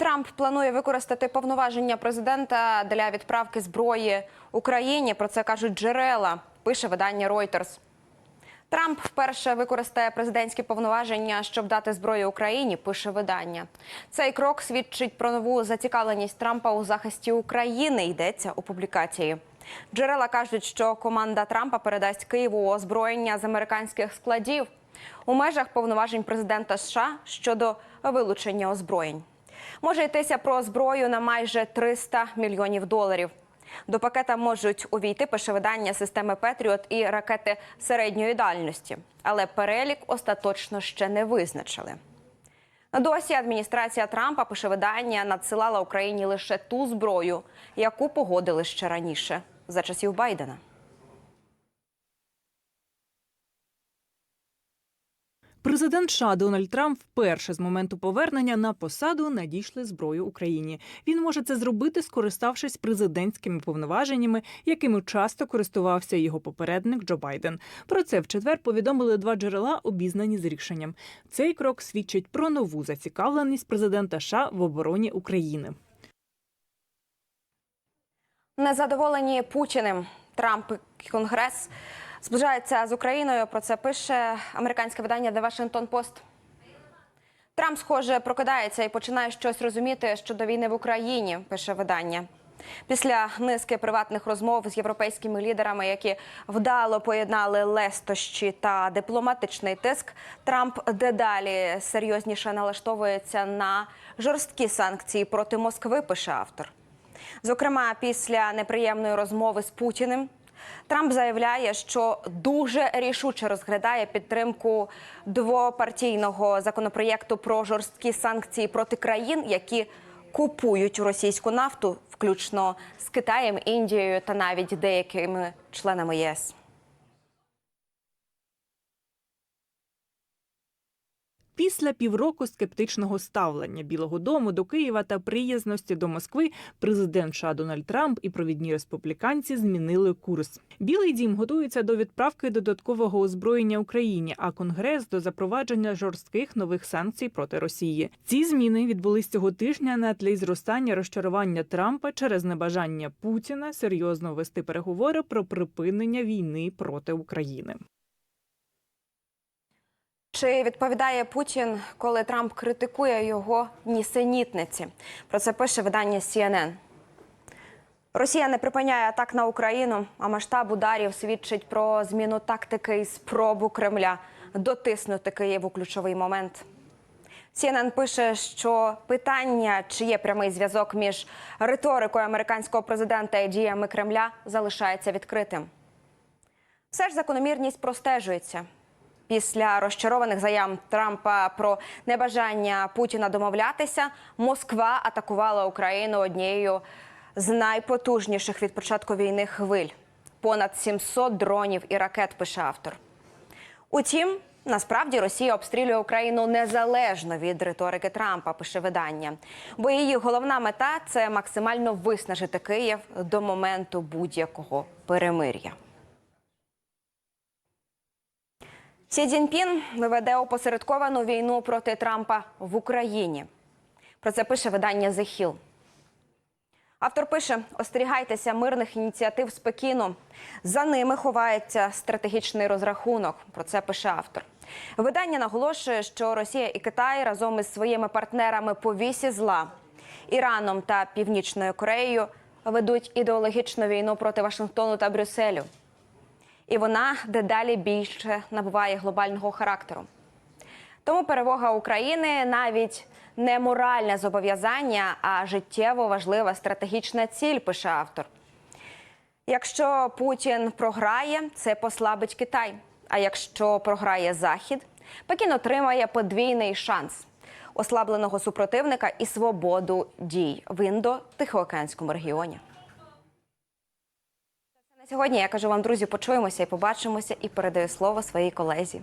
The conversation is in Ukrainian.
Трамп планує використати повноваження президента для відправки зброї Україні. Про це кажуть джерела. Пише видання Reuters. Трамп вперше використає президентські повноваження, щоб дати зброю Україні. Пише видання. Цей крок свідчить про нову зацікавленість Трампа у захисті України. Йдеться у публікації. Джерела кажуть, що команда Трампа передасть Києву озброєння з американських складів у межах повноважень президента США щодо вилучення озброєнь. Може йтися про зброю на майже 300 мільйонів доларів. До пакета можуть увійти пешевидання системи Петріот і ракети середньої дальності, але перелік остаточно ще не визначили. Досі адміністрація Трампа пише видання надсилала Україні лише ту зброю, яку погодили ще раніше за часів Байдена. Президент США Дональд Трамп вперше з моменту повернення на посаду надійшли зброю Україні. Він може це зробити, скориставшись президентськими повноваженнями, якими часто користувався його попередник Джо Байден. Про це в четвер повідомили два джерела, обізнані з рішенням. Цей крок свідчить про нову зацікавленість президента США в обороні України. Незадоволені Путіним Трамп і Конгрес зближаються з Україною. Про це пише американське видання The Washington Post. Трамп, схоже, прокидається і починає щось розуміти щодо війни в Україні. Пише видання. Після низки приватних розмов з європейськими лідерами, які вдало поєднали лестощі та дипломатичний тиск, Трамп дедалі серйозніше налаштовується на жорсткі санкції проти Москви. Пише автор. Зокрема, після неприємної розмови з Путіним Трамп заявляє, що дуже рішуче розглядає підтримку двопартійного законопроєкту про жорсткі санкції проти країн, які купують російську нафту, включно з Китаєм, Індією та навіть деякими членами ЄС. Після півроку скептичного ставлення Білого Дому до Києва та приязності до Москви президент США Дональд Трамп і провідні республіканці змінили курс. Білий дім готується до відправки додаткового озброєння Україні, а Конгрес до запровадження жорстких нових санкцій проти Росії. Ці зміни відбулись цього тижня на тлі зростання розчарування Трампа через небажання Путіна серйозно вести переговори про припинення війни проти України. Чи відповідає Путін, коли Трамп критикує його нісенітниці? Про це пише видання CNN. Росія не припиняє атак на Україну, а масштаб ударів свідчить про зміну тактики і спробу Кремля дотиснути Київ у ключовий момент. CNN пише, що питання, чи є прямий зв'язок між риторикою американського президента і діями Кремля, залишається відкритим. Все ж закономірність простежується. Після розчарованих заяв Трампа про небажання Путіна домовлятися, Москва атакувала Україну однією з найпотужніших від початку війни хвиль понад 700 дронів і ракет. Пише автор. Утім, насправді Росія обстрілює Україну незалежно від риторики Трампа. Пише видання, бо її головна мета це максимально виснажити Київ до моменту будь-якого перемир'я. Сі Цзіньпін веде опосередковану війну проти Трампа в Україні. Про це пише видання The Hill. Автор пише: остерігайтеся мирних ініціатив з Пекіну. За ними ховається стратегічний розрахунок. Про це пише автор. Видання наголошує, що Росія і Китай разом із своїми партнерами по вісі зла Іраном та Північною Кореєю ведуть ідеологічну війну проти Вашингтону та Брюсселю і вона дедалі більше набуває глобального характеру. Тому перемога України навіть не моральне зобов'язання, а життєво важлива стратегічна ціль, пише автор. Якщо Путін програє, це послабить Китай. А якщо програє Захід, Пекін отримає подвійний шанс ослабленого супротивника і свободу дій в індо-тихоокеанському регіоні. Сьогодні я кажу вам, друзі, почуємося і побачимося, і передаю слово своїй колезі.